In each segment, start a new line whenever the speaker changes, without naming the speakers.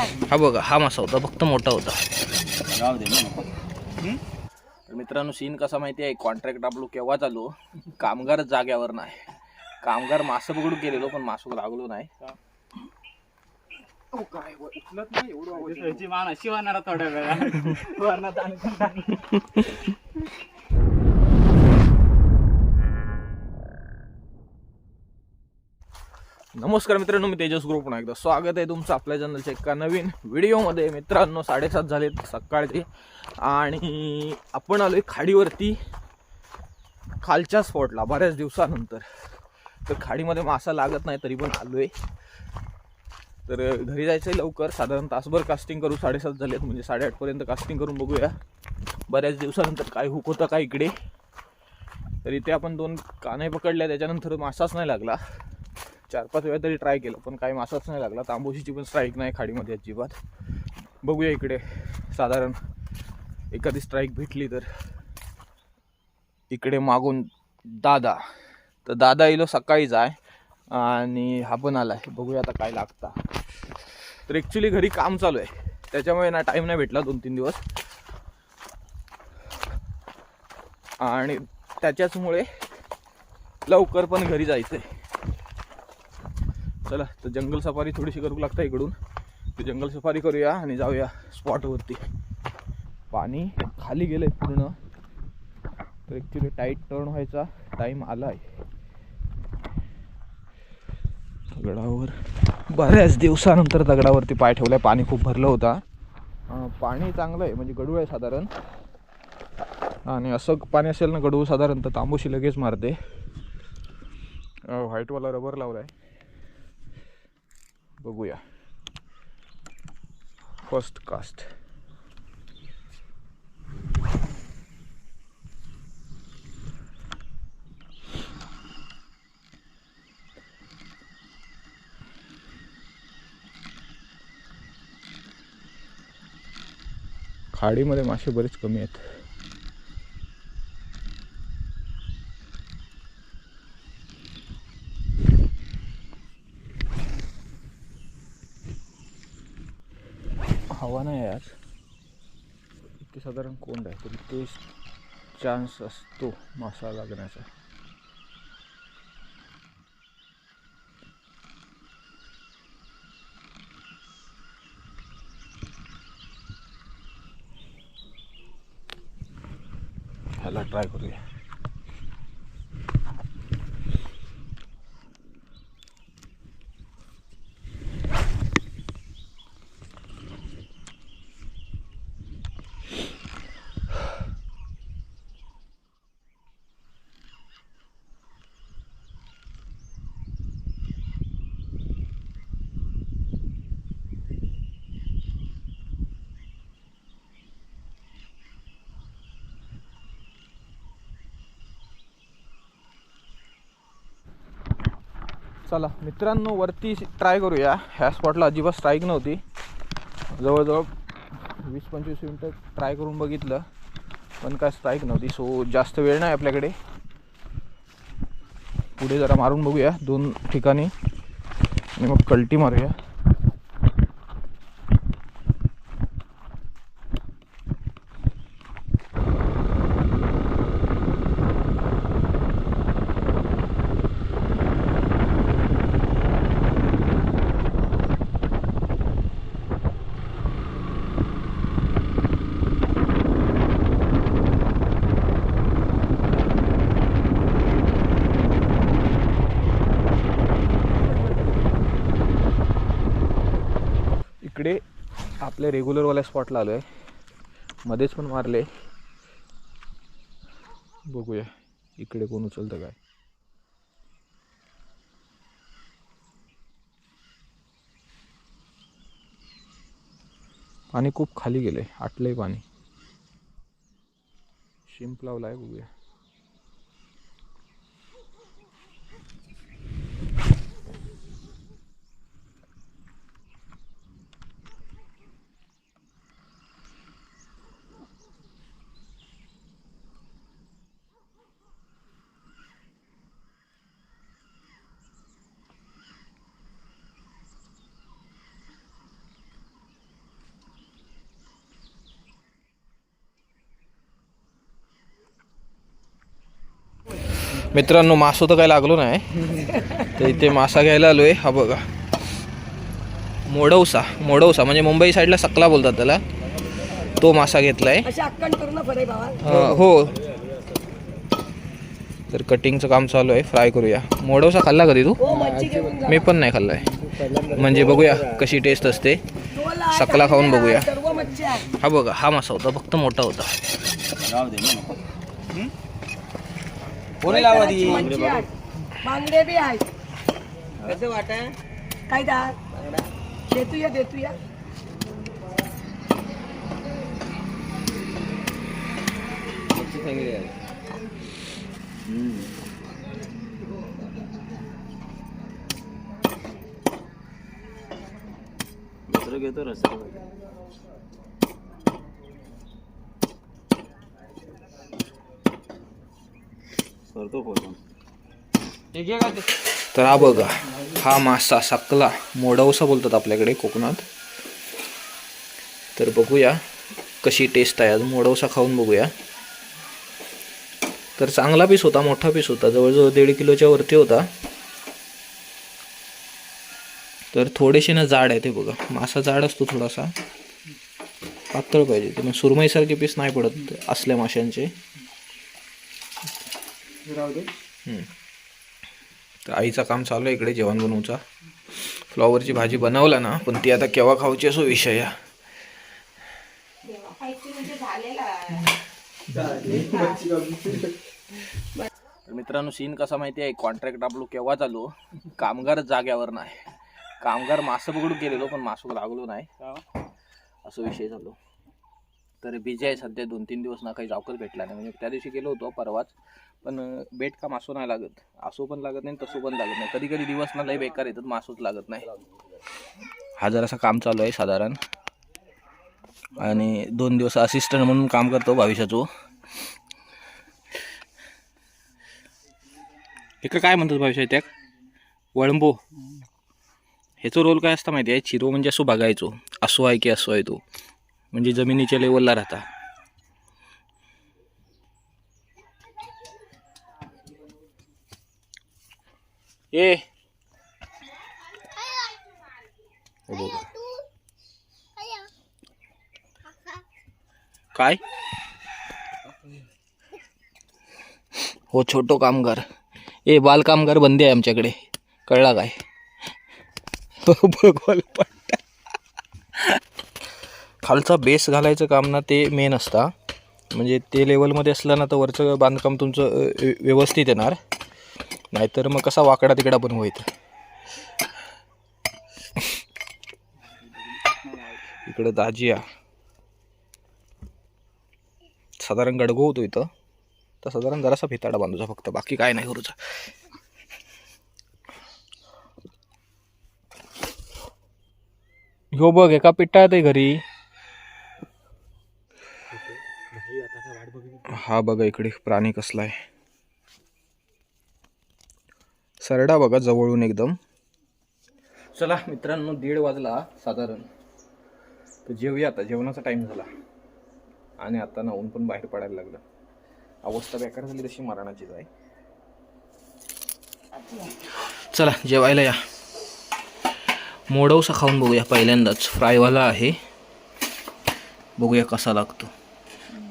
हा बघा हा मासा होता फक्त मोठा होता.
राहू दे ना. नको.
तर मित्रांनो सीन कसा माहिती आहे? कॉन्ट्रॅक्ट आपलो केव्हा चालू? कामगार जाग्यावर नाही. कामगार मासं पकडून गेलेलो पण मासू लागलो नाही.
होणार थोड्या वेळा
नमस्कार मित्रांनो मी तेजस ग्रुप. पुन्हा एकदा स्वागत आहे तुमचं आपल्या चॅनलच्या एका नवीन व्हिडिओमध्ये. मित्रांनो साडेसात झालेत सकाळचे. आणि आपण आलो आहे खाडीवरती खालच्या स्पॉटला बऱ्याच दिवसानंतर. तर खाडीमध्ये मासा लागत नाही तरी पण आलो आहे तर घरी जायचं आहे लवकर. साधारण तासभर कास्टिंग करू. साडेसात झालेत म्हणजे साडेआठपर्यंत कास्टिंग करून बघूया. बऱ्याच दिवसानंतर काय हुक होतं काय इकडे. तर इथे आपण दोन काने पकडल्या त्याच्यानंतर मासाच नाही लागला. चार पाच वेळा तरी ट्राय केलं पण काही मासाच नाही लागला. तांबोशीची पण स्ट्राईक नाही खाडीमध्ये अजिबात. बघूया इकडे. साधारण एखादी स्ट्राईक भेटली तर. इकडे मागून दादा. तर दादा येलो सकाळीच आहे आणि हा पण आला आहे बघूया आता काय लागता. तर ॲक्च्युली घरी काम चालू आहे. त्याच्यामुळे ना टाईम नाही भेटला दोन तीन दिवस. आणि त्याच्याचमुळे लवकर पण घरी जायचं आहे चला तर जंगल सफारी थोडीशी करू लागता इकडून. तर जंगल सफारी करूया आणि जाऊया स्पॉटवरती पाणी खाली गेलंय पूर्ण. तर ॲक्च्युली टाईट टर्न व्हायचा. टाईम आला आहे दगडावर बऱ्याच दिवसानंतर दगडावरती पाय ठेवलाय. पाणी खूप भरलं होता. पाणी चांगलं आहे. म्हणजे गडूळ आहे साधारण. आणि असं पाणी असेल ना गडू साधारण तर तांबूशी लगेच मारते. व्हाईटवाला रबर लावलाय. बघूया. फर्स्ट कास्ट खाडीमध्ये मासे बरेच कमी आहेत. हवा नाही आज इतके साधारण कोंड आहे तरी इतके चान्स असतो मासा लागण्याचा ह्याला ट्राय करूया चला मित्रांनो वरती ट्राय करूया. ह्या स्पॉटला अजिबात स्ट्राईक नव्हती. जवळजवळ वीस पंचवीस मिनटं ट्राय करून बघितलं पण काय स्ट्राईक नव्हती. सो जास्त वेळ नाही आपल्याकडे. पुढे जरा मारून बघूया दोन ठिकाणी. आणि मग कल्टी मारूया इकडे आपल्या रेग्युलरवाल्या स्पॉटला आलो आहे मध्येच पण मारले. बघूया इकडे कोण उचलतं काय. पाणी खूप खाली गेले आटलंय पाणी. शिंप लावला आहे बघूया. मित्रांनो मासो तर काही लागलो नाही. तर इथे मासा घ्यायला आलोय. हा बघा. मोडवसा मोडवसा म्हणजे मुंबई साईडला सकला बोलतात त्याला. तो मासा
भावा
अं, हो तर कटिंगचं काम चालू आहे. फ्राय करूया. मोडवसा खाल्ला कधी तू?
हो
मी पण नाही खाल्लाय. म्हणजे बघूया कशी टेस्ट असते. सकला खाऊन बघूया.
आहे.
हा बघा हा मासा होता. फक्त मोठा होता.
दे.
कराची मच्छी आहे बांगडे बी आहेत. कसं वाट? काय दार देतूया देतूया.
दुसरं घेतो रस्ता करतो फोन
तर हा बघा हा मासा सकला. मोडवसा बोलतात आपल्याकडे कोकणात. तर बघूया कशी टेस्ट आहे. आज मोडवसा खाऊन बघूया. तर चांगला पीस होता मोठा पीस होता. जवळजवळ दीड किलोच्या वरती होता. तर थोडेसे ना जाड आहे ते बघा. मासा जाड असतो थोडासा. पातळ पाहिजे. सुरमईसारखे पीस नाही पडत असल्या माशांचे. हम्म. तर आईचं काम चालू आहे इकडे जेवण बनवूचा. फ्लॉवरची भाजी बनवला ना पण ती आता केव्हा खाऊची असो विषय आहे. तर मित्रांनो सीन कसा माहिती आहे? कॉन्ट्रॅक्ट आपलो केव्हा चालू? कामगार जाग्यावर नाही. कामगार मासं पकडून गेलेलो पण मासू लागलो नाही. असं विषय झालो तर बिजी आहे सध्या दोन तीन दिवस ना काही जावकच भेटला नाही. म्हणजे त्या दिवशी गेलो होतो परवाच. पण बेट का मासो नाही लागत? असो पण लागत नाही तसो पण लागत नाही. कधी कधी दिवस ना लय बेकार येतात मासोच लागत नाही. हा जरासा काम चालू आहे साधारण. आणि दोन दिवस असिस्टंट म्हणून काम करतो भविष्याचो. एका काय म्हणतात भविष्यात त्या वळंबो. ह्याचा रोल काय असता माहिती आहे? चिरो म्हणजे असो बघायचो. असो आहे की असो आहे तो. म्हणजे जमिनीच्या लेवलला राहता. ए बघा. काय? हो छोटो कामगार. ए बाल कामगार बंदी आहे आमच्याकडे. कळला काय? पट्टा. खालचा बेस घालायचं काम ना ते मेन असता म्हणजे ते लेवलमध्ये असलं ना तर वरचं बांधकाम तुमचं व्यवस्थित येणार. नाहीतर मग कसा वाकडा तिकडा पण होईल. इकडं दाजिया. साधारण गडगो होतो इथं. तर साधारण जरासा भिताडा बांधूचा फक्त. बाकी काय नाही करूचा ह्यो बघ एका पिट्टा आहे घरी. हा बघा इकडे प्राणी कसला आहे. सरडा बघा जवळून एकदम. चला मित्रांनो दीड वाजला साधारण. तर जेवूया आता. जेवणाचा टाईम झाला. आणि आता ना ऊन पण बाहेर पडायला लागलं. अवस्था बेकार झाली तशी मरणाचीच आहे. चला जेवायला या. मोडवसा खाऊन बघूया पहिल्यांदाच. फ्रायवाला आहे. बघूया कसा लागतो.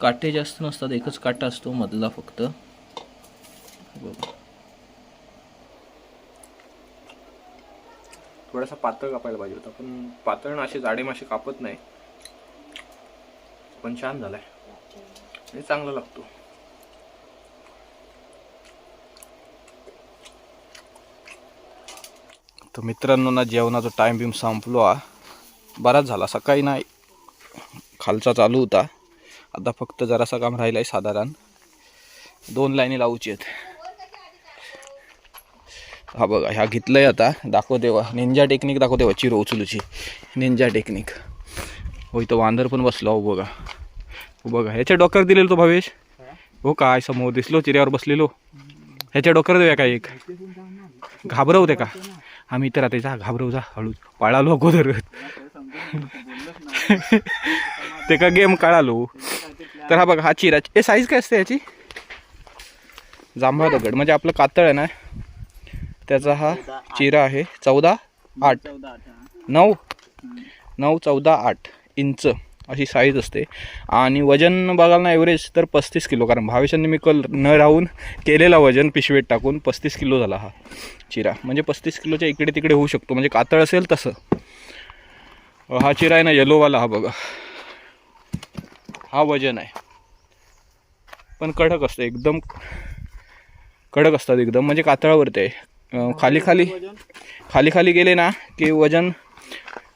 काटे जास्त नसतात एकच काटा असतो मधला फक्त. बघू. थोडासा पातळ कापायला पाहिजे होता पण पातळ ना असे जाडे मासे कापत नाही. पण छान झालाय. आणि चांगला लागतो. तर मित्रांनो ना जेवणाचा टाइम बिम संपलो हा बराच झाला. सकाळी नाही खालचा चालू होता. आता फक्त जरासा काम राहिलं आहे साधारण. दोन लाईनी लावूची आहेत. हा बघा ह्या घेतलंय आता. दाखवते वा निंजा टेक्निक दाखवते वा चिरो उचलूची. निंजा टेक्निक हो इथं वांदर पण बसलो हो बघा. हो बघा ह्याच्या डोक्यावर दिलेलो तो भावेश? हो काय समोर दिसलो चिऱ्यावर बसलेलो. ह्याच्या डोक्यावर देऊया का एक? घाबरवते का? आम्ही इथं राहते जा घाबरव जा हळू. पाळालो अगोदर. ते का गेम काढालो? तर हा बघा हा चिरा ए साईज काय असते याची जांभळा दगड. म्हणजे आपलं कातळ आहे ना? त्याचा हा चिरा आहे. चौदा आठ. नऊ. नऊ चौदा आठ इंच अशी साईज असते. आणि वजन बघायला ना ॲव्हरेज तर पस्तीस किलो. कारण भावेशांनी मी कल न राहून केलेला वजन पिशवीत टाकून पस्तीस किलो झाला हा चिरा म्हणजे पस्तीस किलोच्या इकडे तिकडे होऊ शकतो. म्हणजे कातळ असेल तसं. हा चिरा आहे ना येलोवाला हा बघा. हा वजन आहे. पण कडक असतं. एकदम कडक असतात एकदम. म्हणजे कातळावरती आहे. खाली खाली. खाली खाली गेले ना की वजन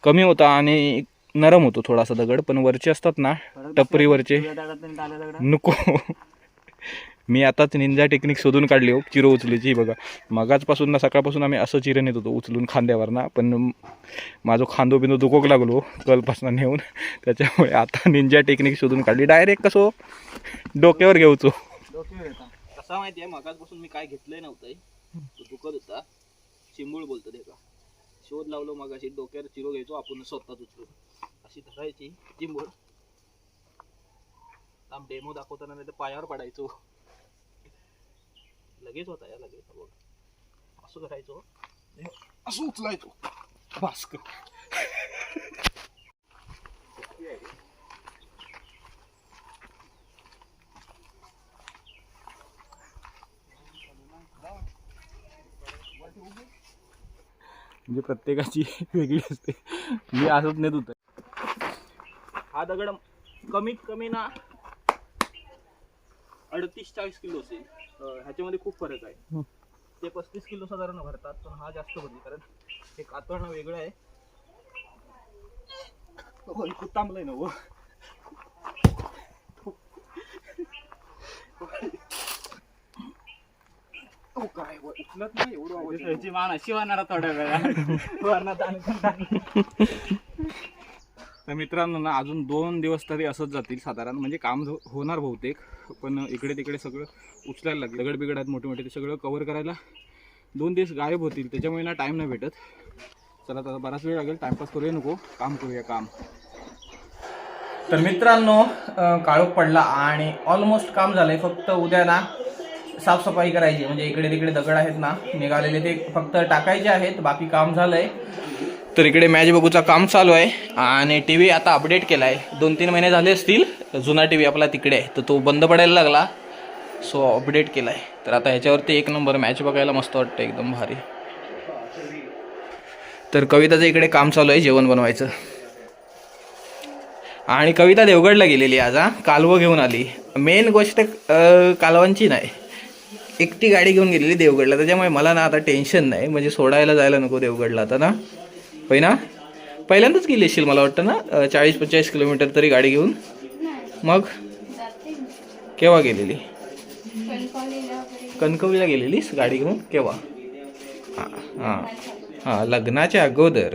कमी होतं आणि नरम होतो थोडासा दगड पण वरचे असतात ना टपरीवरचे. नको. मी आताच निंजा टेक्निक शोधून काढली हो चिरो उचलीची. बघा मगाचपासून ना सकाळपासून आम्ही असं चिरण येत होतो उचलून खांद्यावर ना पण माझं खांदो बिंदो दुखोक लागलो कलपासून नेऊन. त्याच्यामुळे आता निंजा टेक्निक शोधून काढली. डायरेक्ट कसं डोक्यावर घेऊचो कसा माहिती आहे मगाचपासून मी काय घेतलंय नव्हतं. तो दुखत होता चिंबूळ बोलतो ते का शोध लावलो मगाशी डोक्यावर चिरो घ्यायचो आपण स्वतःच उचलून अशी धरायची चिंबूळ. आम डेमो दाखवताना नाही तर पायावर पडायचो. लगेच होता या लगेच. बघ. असं करायचो असं उचलायचो. भास्कर म्हणजे प्रत्येकाची वेगळी असते. मी असंच नेत होतं. हा दगड कमीत कमी ना अडतीस चाळीस किलो असेल. ह्याच्यामध्ये खूप फरक आहे. ते पस्तीस किलो साधारण भरतात पण हा जास्त भरली कारण हे कातळणं वेगळं आहे. खूप तांबलंय ना हो. काय होय, उचलत नाही एवढं आवाज येतो.
त्याची मान अशी वाहणार थोड्या वेळा.
तर मित्रांनो ना अजून दोन दिवस तरी असंच जातील. साधारण म्हणजे काम होणार बहुतेक. पण इकडे तिकडे सगळं उचलायला लागलं. दगड बिगड आहेत मोठे मोठे ते सगळं कवर करायला दोन दिवस गायब होतील. त्याच्यामुळे ना टाईम नाही भेटत. चला आता बराच वेळ लागेल. टाइमपास करूया नको. काम करूया काम. तर मित्रांनो काळोख पडला आणि ऑलमोस्ट काम झालंय. फक्त उद्या ना साफसफाई करायची. म्हणजे इकडे तिकडे दगड आहेत ना निघालेले ते फक्त टाकायचे आहेत बाकी काम झालंय. तर इकडे मॅच बघूचा काम चालू आहे. आणि टी व्ही आता अपडेट केला आहे दोन तीन महिने झाले असतील जुना टी व्ही आपला तिकडे आहे. तर तो बंद पडायला लागला. सो अपडेट केला आहे तर आता ह्याच्यावरती एक नंबर मॅच बघायला मस्त वाटतं एकदम भारी. तर कविताचं इकडे काम चालू आहे जेवण बनवायचं. आणि कविता देवगडला गेलेली आज हा. कालवं घेऊन आली. मेन गोष्ट कालवांची नाही. एकटी गाडी घेऊन गेलेली देवगडला. त्याच्यामुळे मला ना आता टेन्शन नाही. म्हणजे सोडायला जायला नको देवगडला आता ना. होय ना? पहिल्यांदाच गेली असेल मला वाटतं ना? चाळीस पंचेचाळीस किलोमीटर तरी गाडी घेऊन. मग? केव्हा गेलेली? कणकवलीला गेलेलीस गाडी घेऊन? केव्हा? हां हां. हां लग्नाच्या अगोदर.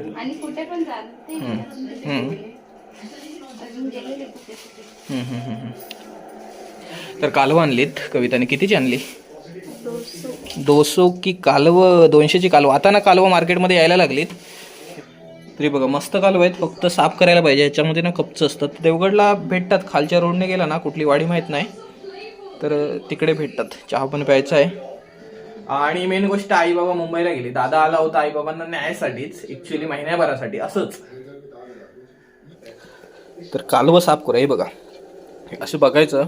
गेलेले
हम्म. तर कालवं आणलीत कविताने. कितीची आणली? दोसो की कालवं दोनशेची कालवं. आता ना कालवं मार्केटमध्ये यायला लागलीत. तरी बघा मस्त कालवं आहेत. फक्त साफ करायला पाहिजे. याच्यामध्ये ना कपचं असतात. देवगडला भेटतात. खालच्या रोडने गेला ना कुठली वाडी माहीत नाही. तर तिकडे भेटतात. चहा पण प्यायचा आहे. आणि मेन गोष्ट आई बाबा मुंबईला गेली. दादा आला होता आई बाबांना न्यायासाठीच. ऍक्च्युली महिन्याभरासाठी. असंच. तर कालवं साफ करू हे बघा. असं बघायचं.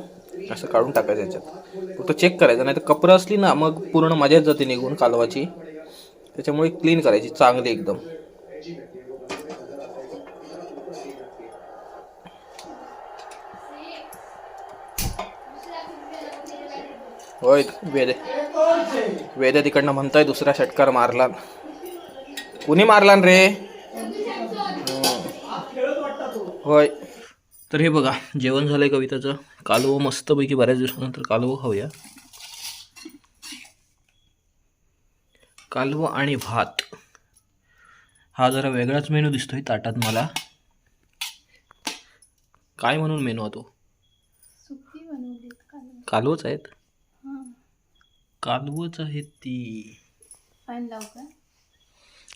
असं काढून टाकायचं याच्यात. फक्त चेक करायचं नाही तर कपरं असली ना मग पूर्ण मजाच जाते निघून कालवाची. त्याच्यामुळे क्लीन करायची चांगली एकदम. होय वेद. वेद तिकडनं म्हणताय दुसरा षटकार मारला. कुणी मारला रे? होय. तर हे बघा जेवण झालंय कविताचं. कालवं मस्तपैकी बऱ्याच दिवसानंतर कालवं खाऊया. कालवं आणि भात. हा जरा वेगळाच मेनू दिसतोय ताटात मला. काय म्हणून मेनू हा तो? कालवच आहेत? कालवच आहेत ती.
फॅन लावू का?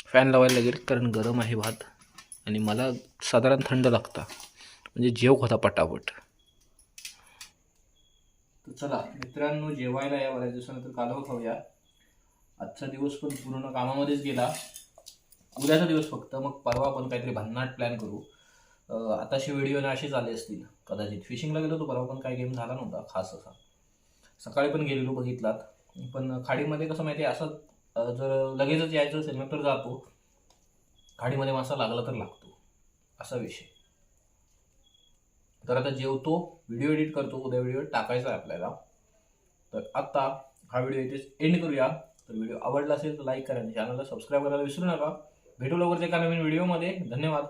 फॅन लावायला लागेल कारण गरम आहे भात. आणि मला साधारण थंड लागता. म्हणजे जेव होता पटापट. तर चला मित्रांनो जेवायला या. बऱ्याच दिवसानंतर कालव खाऊया. आजचा दिवस पण पूर्ण कामामध्येच गेला. उद्याचा दिवस फक्त. मग परवा आपण काहीतरी भन्नाट प्लॅन करू. आताशी व्हिडिओ ना असे झाले असतील. कदाचित. फिशिंगला गेलो तो परवा पण काही गेम झाला नव्हता खास असा. सकाळी पण गेलेलो बघितलात. पण खाडीमध्ये कसं माहिती आहे असं जर लगेचच यायचं असेल ना तर जातो. खाडीमध्ये मासा लागला तर लागतो. असा विषय. तर आता जेवतो व्हिडिओ एडिट करतो उद्या व्हिडिओ टाकायचा आहे आपल्याला. तर आत्ता हा व्हिडिओ इथेच एंड करूया. तर व्हिडिओ आवडला असेल तर लाईक करा आणि चॅनलला सबस्क्राईब करायला विसरू नका. भेटू लवकरच एका नवीन व्हिडिओमध्ये धन्यवाद.